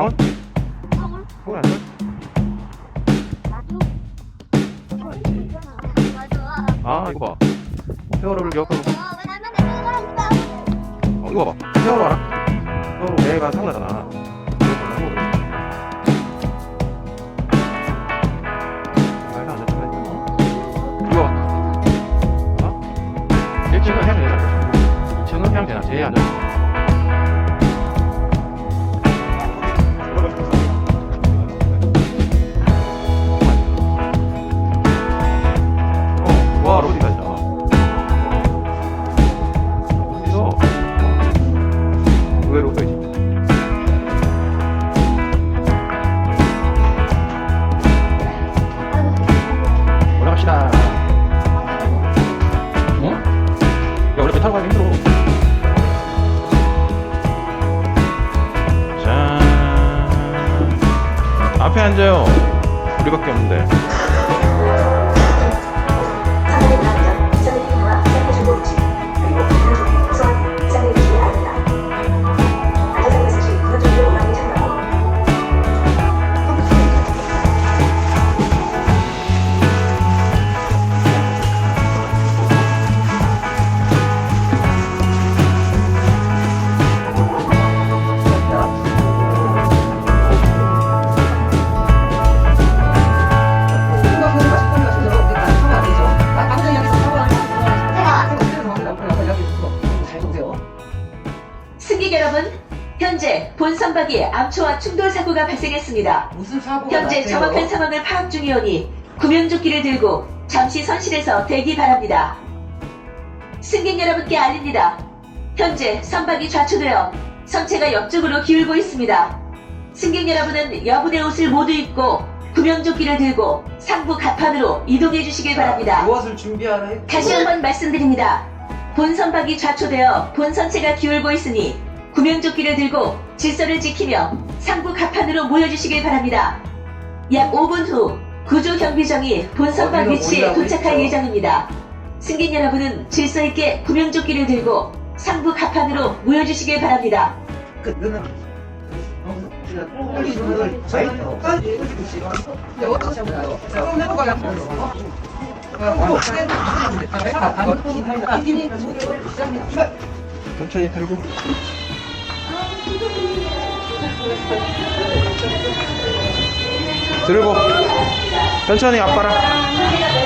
강원? 안 돼? 아 이거 봐 세월호를 기억하고 어, 이거 봐봐 세월호 알아? 세월호 배가 사고 나잖아 말도 안 되는 거 이거 봐 어? 1층은 해야 되나? 2층은 그냥 되나? 제일 안 돼. 올라갑시다. 어? 야, 원래 배 타고 가기 힘들어. 짠. 앞에 앉아요. 우리밖에 없는데. 현재 본 선박이 암초와 충돌 사고가 발생했습니다. 무슨 사고가 현재 났어요? 정확한 상황을 파악 중이오니 구명조끼를 들고 잠시 선실에서 대기 바랍니다. 승객 여러분께 알립니다. 현재 선박이 좌초되어 선체가 옆쪽으로 기울고 있습니다. 승객 여러분은 여분의 옷을 모두 입고 구명조끼를 들고 상부 갑판으로 이동해 주시길 바랍니다. 무엇을 준비하라 했 다시 한번 말씀드립니다. 본 선박이 좌초되어 본 선체가 기울고 있으니 구명조끼를 들고 질서를 지키며 상부 갑판으로 모여주시길 바랍니다. 약 5분 후 구조 경비정이 본선박 어디로 위치에 도착할? 예정입니다. 승객 여러분은 질서 있게 구명조끼를 들고 상부 갑판으로 모여주시길 바랍니다. 그 너는 빨리 들고. 천천히 앞바라.